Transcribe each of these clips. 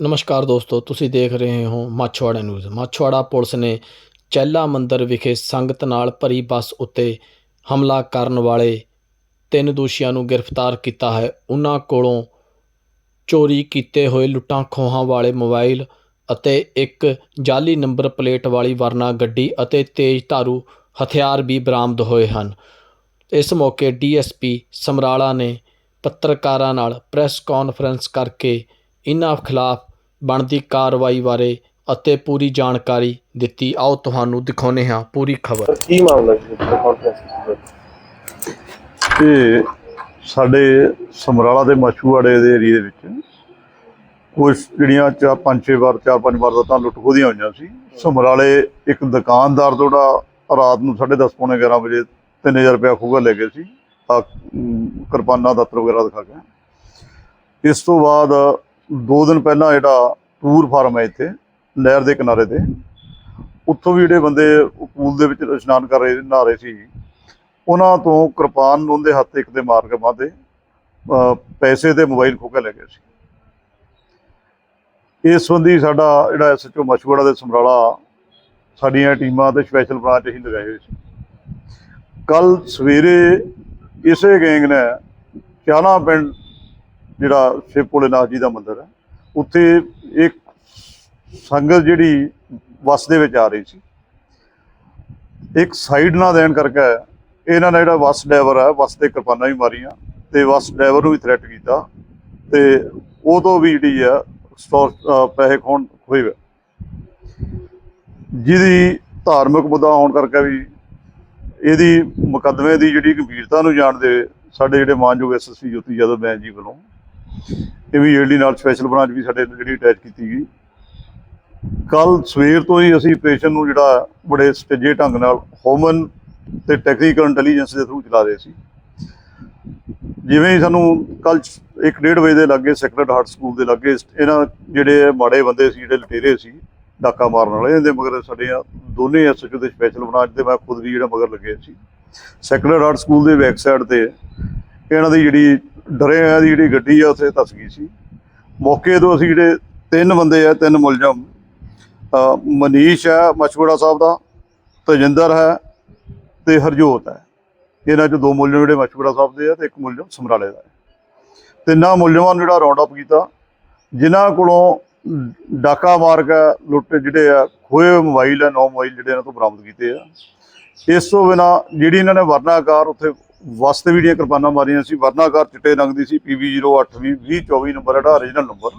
ਨਮਸਕਾਰ ਦੋਸਤੋ, ਤੁਸੀਂ ਦੇਖ ਰਹੇ ਹੋ ਮਾਛਵਾੜਾ ਨਿਊਜ਼ ਮਾਛਵਾੜਾ ਪੁਲਿਸ ਨੇ ਚੈਲਾ ਮੰਦਰ ਵਿਖੇ ਸੰਗਤ ਨਾਲ ਭਰੀ ਬੱਸ ਉੱਤੇ ਹਮਲਾ ਕਰਨ ਵਾਲੇ ਤਿੰਨ ਦੋਸ਼ੀਆਂ ਨੂੰ ਗ੍ਰਿਫਤਾਰ ਕੀਤਾ ਹੈ। ਉਹਨਾਂ ਕੋਲੋਂ ਚੋਰੀ ਕੀਤੇ ਹੋਏ ਲੁੱਟਾਂ ਖੋਹਾਂ ਵਾਲੇ ਮੋਬਾਈਲ ਅਤੇ ਇੱਕ ਜਾਲੀ ਨੰਬਰ ਪਲੇਟ ਵਾਲੀ ਵਰਨਾ ਗੱਡੀ ਅਤੇ ਤੇਜ਼ ਧਾਰੂ ਹਥਿਆਰ ਵੀ ਬਰਾਮਦ ਹੋਏ ਹਨ। ਇਸ ਮੌਕੇ ਡੀਐਸਪੀ ਸਮਰਾਲਾ ਨੇ ਪੱਤਰਕਾਰਾਂ ਨਾਲ ਪ੍ਰੈਸ ਕਾਨਫਰੰਸ ਕਰਕੇ ਇਨ੍ਹਾਂ ਖਿਲਾਫ ਬਣਦੀ ਕਾਰਵਾਈ ਬਾਰੇ ਅਤੇ ਪੂਰੀ ਜਾਣਕਾਰੀ ਦਿੱਤੀ। ਆਓ ਤੁਹਾਨੂੰ ਦਿਖਾਉਂਦੇ ਹਾਂ ਪੂਰੀ ਖਬਰ। ਕੀ ਮਾਮਲਾ ਜੀ? ਇਹ ਸਾਡੇ ਸਮਰਾਲਾ ਦੇ ਮਛੂਆੜੇ ਦੇ ਏਰੀਏ ਦੇ ਵਿੱਚ ਕੁਝ ਜਿਹੜੀਆਂ ਚਾ ਪੰਜ ਛੇ ਵਾਰ ਚਾਰ ਪੰਜ ਵਾਰ ਤਾਂ ਲੁੱਟ ਖੋਦੀਆਂ ਹੋਈਆਂ ਸੀ। ਸਮਰਾਲੇ ਇੱਕ ਦੁਕਾਨਦਾਰ ਤੋਂ ਜਿਹੜਾ ਰਾਤ ਨੂੰ 10:30 ਪੌਣੇ 11 ਵਜੇ 3000 ਰੁਪਇਆ ਖੂਗਾ ਲੈ ਗਏ ਸੀ। ਆ ਕਿਰਪਾਨਾਂ ਦਾਤਰ ਵਗੈਰਾ ਦਿਖਾ ਕੇ। ਇਸ ਤੋਂ ਬਾਅਦ ਦੋ ਦਿਨ ਪਹਿਲਾਂ ਜਿਹੜਾ ਟੂਰ ਫਾਰਮ ਹੈ ਇੱਥੇ, ਨਹਿਰ ਦੇ ਕਿਨਾਰੇ ਤੇ। ਉੱਥੋਂ ਵੀ ਜਿਹੜੇ ਬੰਦੇ ਪੂਲ ਦੇ ਵਿੱਚ ਇਸ਼ਨਾਨ ਕਰ ਰਹੇ, ਨਹਾ ਰਹੇ ਸੀ। ਉਹਨਾਂ ਤੋਂ ਕਿਰਪਾਨ ਉਹਦੇ ਹੱਥ ਇੱਕ ਦੇ ਮਾਰ ਕੇ ਬਾਦੇ ਪੈਸੇ ਤੇ ਮੋਬਾਈਲ ਖੋਹ ਕੇ ਲੈ ਗਏ ਸੀ। ਇਸ ਸੰਬੰਧੀ ਸਾਡਾ ਜਿਹੜਾ ਐਸਐਚਓ ਮਸ਼ਵੜਾ ਦੇ ਸਮਰਾਲਾ, ਸਾਡੀਆਂ ਟੀਮਾਂ ਤੇ ਸਪੈਸ਼ਲ ਬ੍ਰਾਂਚ ਅਸੀਂ ਲਗਾਏ ਹੋਏ ਸੀ। ਕੱਲ ਸਵੇਰੇ ਇਸੇ ਗੈਂਗ ਨੇ ਚਾਹਨਾ ਪਿੰਡ ਜਿਹੜਾ ਸ਼ਿਵ ਭੋਲੇਨਾਥ ਜੀ ਦਾ ਮੰਦਿਰ ਹੈ, ਉੱਥੇ ਇੱਕ ਸੰਗਤ ਜਿਹੜੀ ਬੱਸ ਦੇ ਵਿੱਚ ਆ ਰਹੀ ਸੀ। ਇੱਕ ਸਾਈਡ ਨਾ ਦੇਣ ਕਰਕੇ ਇਹਨਾਂ ਨੇ ਜਿਹੜਾ ਬੱਸ ਡਰਾਈਵਰ ਹੈ ਬੱਸ ਤੇ ਕਿਰਪਾਨਾਂ ਵੀ ਮਾਰੀਆਂ ਤੇ ਬੱਸ ਡਰਾਈਵਰ ਨੂੰ ਵੀ ਥ੍ਰੈਟ ਕੀਤਾ ਤੇ ਉਹ ਤੋਂ ਵੀ ਜਿਹੜੀ ਆ ਸਟੋਰ ਪੈਸੇ ਖੋਣ ਹੋਏ ਜਿਹਦੀ ਧਾਰਮਿਕ ਮੁੱਦਾ ਹੋਣ ਕਰਕੇ ਵੀ ਇਹਦੀ ਮੁਕੱਦਮੇ ਦੀ ਜਿਹੜੀ ਗੰਭੀਰਤਾ ਨੂੰ ਜਾਣਦੇ ਸਾਡੇ ਜਿਹੜੇ ਮਾਨਯੋਗ ਐਸਐਸਪੀ ਜੋਤੀ ਯਾਦਵ ਬੈਂਸ ਜੀ ਵੱਲੋਂ ਇਹ ਵੀ ਏਡੀ ਨਾਲ ਸਪੈਸ਼ਲ ਬ੍ਰਾਂਚ ਵੀ ਸਾਡੇ ਜਿਹੜੀ ਅਟੈਚ ਕੀਤੀ ਗਈ। ਕੱਲ ਸਵੇਰ ਤੋਂ ਹੀ ਅਸੀਂ ਆਪਰੇਸ਼ਨ ਨੂੰ ਜਿਹੜਾ ਬੜੇ ਸਟੇਜੇ ਢੰਗ ਨਾਲ ਹੋਮਨ ਤੇ ਟੈਕਨੀਕਲ ਇੰਟੈਲੀਜੈਂਸ ਦੇ ਥਰੂ ਚਲਾ ਰਹੇ ਸੀ। ਜਿਵੇਂ ਹੀ ਸਾਨੂੰ ਕੱਲ 1:30 ਵਜੇ ਦੇ ਲੱਗੇ ਸੈਕਰਡ ਹਾਰਟ ਸਕੂਲ ਦੇ ਲੱਗੇ ਇਹਨਾਂ ਜਿਹੜੇ ਮਾੜੇ ਬੰਦੇ ਸੀ, ਜਿਹੜੇ ਲਟੇਰੇ ਸੀ ਡਾਕਾ ਮਾਰਨ ਵਾਲੇ, ਇਹਦੇ ਮਗਰ ਸਾਡੇ ਆ ਦੋਨੇ ਐਸਐਚਓ ਦੇ ਸਪੈਸ਼ਲ ਬ੍ਰਾਂਚ ਤੇ ਮੈਂ ਖੁਦ ਵੀ ਜਿਹੜਾ ਮਗਰ ਲੱਗੇ ਸੀ। ਸੈਕਰਡ ਹਾਰਟ ਸਕੂਲ ਦੇ ਬੈਕ ਤੇ ਇਹਨਾਂ ਦੀ ਜਿਹੜੀ ਡਰੇ ਆ ਦੀ ਜਿਹੜੀ ਗੱਡੀ ਆ ਉੱਥੇ ਧਸ ਗਈ ਸੀ। ਮੌਕੇ ਤੋਂ ਅਸੀਂ ਜਿਹੜੇ ਤਿੰਨ ਬੰਦੇ ਆ, ਤਿੰਨ ਮੁਲਜ਼ਮ ਮਨੀਸ਼ ਹੈ ਮਛੂੜਾ ਸਾਹਿਬ ਦਾ, ਤਜਿੰਦਰ ਹੈ ਤੇ ਹਰਜੋਤ ਹੈ। ਇਹਨਾਂ ਚੋਂ ਦੋ ਮੁਲਜ਼ਮ ਜਿਹੜੇ ਮਛਵੜਾ ਸਾਹਿਬ ਦੇ ਆ ਤੇ ਇੱਕ ਮੁਲਜ਼ਮ ਸਮਰਾਲੇ ਦਾ ਹੈ। ਤਿੰਨਾਂ ਮੁਲਜ਼ਮਾਂ ਨੂੰ ਜਿਹੜਾ ਰਾਉਂਡ ਅਪ ਕੀਤਾ, ਜਿਨ੍ਹਾਂ ਕੋਲੋਂ ਡਾਕਾ ਮਾਰ ਕੇ ਲੁੱਟ ਜਿਹੜੇ ਆ, ਖੋਏ ਮੋਬਾਈਲ ਆ, ਨੌ ਮੋਬਾਈਲ ਜਿਹੜੇ ਇਹਨਾਂ ਤੋਂ ਬਰਾਮਦ ਕੀਤੇ ਆ। ਇਸ ਤੋਂ ਬਿਨਾ ਜਿਹੜੀ ਇਹਨਾਂ ਨੇ ਵਰਨਾਕਾਰ ਉੱਥੇ ਵਾਸਤੇ ਵੀ ਜਿਹੜੀਆਂ ਕਿਰਪਾਨਾਂ ਮਾਰੀਆਂ ਸੀ, ਵਰਨਾਕਾਰ ਚਿੱਟੇ ਰੰਗ ਦੀ ਸੀ PB08 2024 ਨੰਬਰ ਜਿਹੜਾ ਓਰੀਜਨਲ ਨੰਬਰ।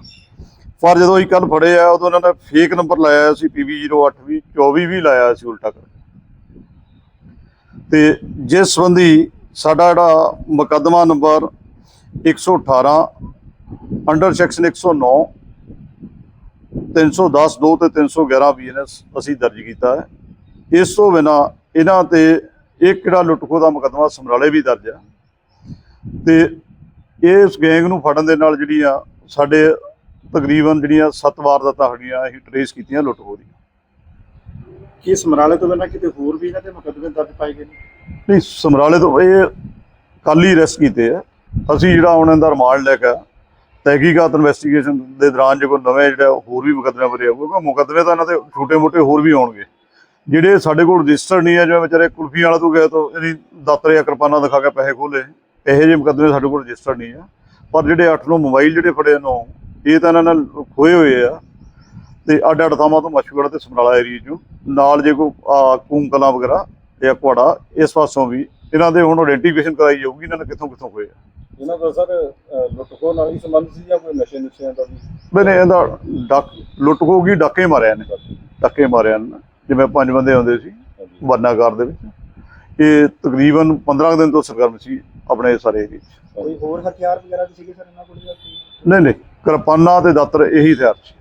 ਪਰ ਜਦੋਂ ਅਸੀਂ ਕੱਲ ਫੜੇ ਆ, ਉਦੋਂ ਇਹਨਾਂ ਨੇ ਫੇਕ ਨੰਬਰ ਲਾਇਆ ਸੀ PB08 ਵੀ 24 ਵੀ ਲਾਇਆ ਸੀ ਉਲਟਾ ਕਰ ਤੇ ਜਿਸ ਸੰਬੰਧੀ ਸਾਡਾ ਜਿਹੜਾ ਮੁਕੱਦਮਾ ਨੰਬਰ 118 ਅੰਡਰ ਸੈਕਸ਼ਨ 109 310 2 ਤੇ 311 ਬੀਐਨਐਸ ਅਸੀਂ ਦਰਜ ਕੀਤਾ ਹੈ। ਇਸ ਤੋਂ ਬਿਨਾ ਇਹਨਾਂ ਤੇ ਇੱਕ ਜਿਹੜਾ ਲੁੱਟਖੋ ਦਾ ਮੁਕੱਦਮਾ ਸਮਰਾਲੇ ਵੀ ਦਰਜ ਹੈ ਤੇ ਇਸ ਗੈਂਗ ਨੂੰ ਫੜਨ ਦੇ ਨਾਲ ਜਿਹੜੀਆਂ ਸਾਡੇ ਤਕਰੀਬਨ ਜਿਹੜੀਆਂ ਸੱਤ ਵਾਰਦਾਤਾਂ ਸਾਡੀਆਂ ਅਸੀਂ ਟਰੇਸ ਕੀਤੀਆਂ ਲੁੱਟਖੋ ਦੀਆਂ। ਕੀ ਸਮਰਾਲੇ ਤੋਂ ਬਿਨਾਂ ਕਿਤੇ ਹੋਰ ਵੀ ਇਹਨਾਂ ਦੇ ਮੁਕੱਦਮੇ ਦਰਜ ਪਾਏ ਗਏ ਨੇ? ਨਹੀਂ ਸਮਰਾਲੇ ਤੋਂ ਇਹ ਕੱਲ ਹੀ ਅਰੈਸਟ ਕੀਤੇ ਆ। ਅਸੀਂ ਜਿਹੜਾ ਹੁਣ ਇਹਦਾ ਰਿਮਾਂਡ ਲੈ ਕੇ ਤਹਿਕੀਕਾਤ ਇਨਵੈਸਟੀਗੇਸ਼ਨ ਦੇ ਦੌਰਾਨ ਜੇ ਕੋਈ ਨਵੇਂ ਜਿਹੜਾ ਹੋਰ ਵੀ ਮੁਕੱਦਮੇ ਭਰੇ ਆਊਗਾ ਮੁਕੱਦਮੇ ਤਾਂ ਇਹਨਾਂ ਦੇ ਛੋਟੇ-ਮੋਟੇ ਹੋਰ ਵੀ ਆਉਣਗੇ। ਜਿਹੜੇ ਸਾਡੇ ਕੋਲ ਰਜਿਸਟਰ ਨਹੀਂ ਹੈ ਜਿਵੇਂ ਵਿਚਾਰੇ ਕੁਲਫੀ ਵਾਲਾ ਤੋਂ ਗਏ ਤਾਂ ਇਹਦੀ ਦਾਤਰ ਜਾਂ ਕਿਰਪਾਨਾਂ ਦਿਖਾ ਕੇ ਪੈਸੇ ਖੋਲੇ ਇਹੋ ਜਿਹੇ ਮੁਕੱਦਮੇ ਸਾਡੇ ਕੋਲ ਰਜਿਸਟਰ ਨਹੀਂ ਆ। ਪਰ ਜਿਹੜੇ 8 ਨੂੰ ਮੋਬਾਈਲ ਜਿਹੜੇ ਫੜੇ ਨੂੰ ਇਹ ਤਾਂ ਇਹਨਾਂ ਨਾਲ ਖੋਏ ਹੋਏ ਆ। ਤੇ ਅੱਡ ਅੱਡ ਥਾਵਾਂ ਤੋਂ ਮਛੂਗੜ ਤੇ ਸਮਰਾਲਾ ਏਰੀਆ ਚੋਂ। ਨਾਲ ਜੇ ਕੋਈ ਆਹ, ਕੂਮ ਕਲਾਂ ਵਗੈਰਾ ਜਾਂ ਕੁਆੜਾ ਇਸ ਪਾਸੋਂ ਵੀ ਇਹਨਾਂ ਦੇ ਹੁਣ ਆਇਡੈਂਟੀਫਿਕੇਸ਼ਨ ਕਰਾਈ ਜਾਊਗੀ ਇਹਨਾਂ ਨੇ ਕਿੱਥੋਂ ਕਿੱਥੋਂ ਹੋਏ ਆ। ਇਹਨਾਂ ਦਾ ਸਰ ਲੁੱਟਖੋ ਨਾਲ ਹੀ ਸੰਬੰਧ ਸੀ ਜਾਂ ਕੋਈ ਨਸ਼ੇ ਨੁਸ਼ਿਆਂ ਦਾ ਵੀ? ਮੈਨੇ ਇਹਦਾ ਡੱਕ ਲੁੱਟ ਹੋ ਗਈ ਡਾਕੇ ਮਾਰਿਆ ਨੇ ਡਾਕੇ। ਮਾਰਿਆ ਨੇ। ਜਿਵੇਂ ਪੰਜ ਬੰਦੇ ਆਉਂਦੇ ਸੀ। ਵਰਨਾਕਾਰ ਦੇ ਵਿੱਚ ਇਹ ਤਕਰੀਬਨ 15 ਦਿਨ ਤੋਂ ਸਰਗਰਮ ਸੀ ਆਪਣੇ ਸਾਰੇ ਏਰੀਏ 'ਚ ਕੋਈ ਹੋਰ ਹਥਿਆਰ ਵਗੈਰਾ ਵੀ ਸੀਗੇ ਸਰ ਇਹਨਾਂ ਕੋਲ? ਨਹੀਂ ਨਹੀਂ ਕਿਰਪਾਨਾਂ ਤੇ ਦਾਤਰ ਇਹੀ ਹਥਿਆਰ ਸੀ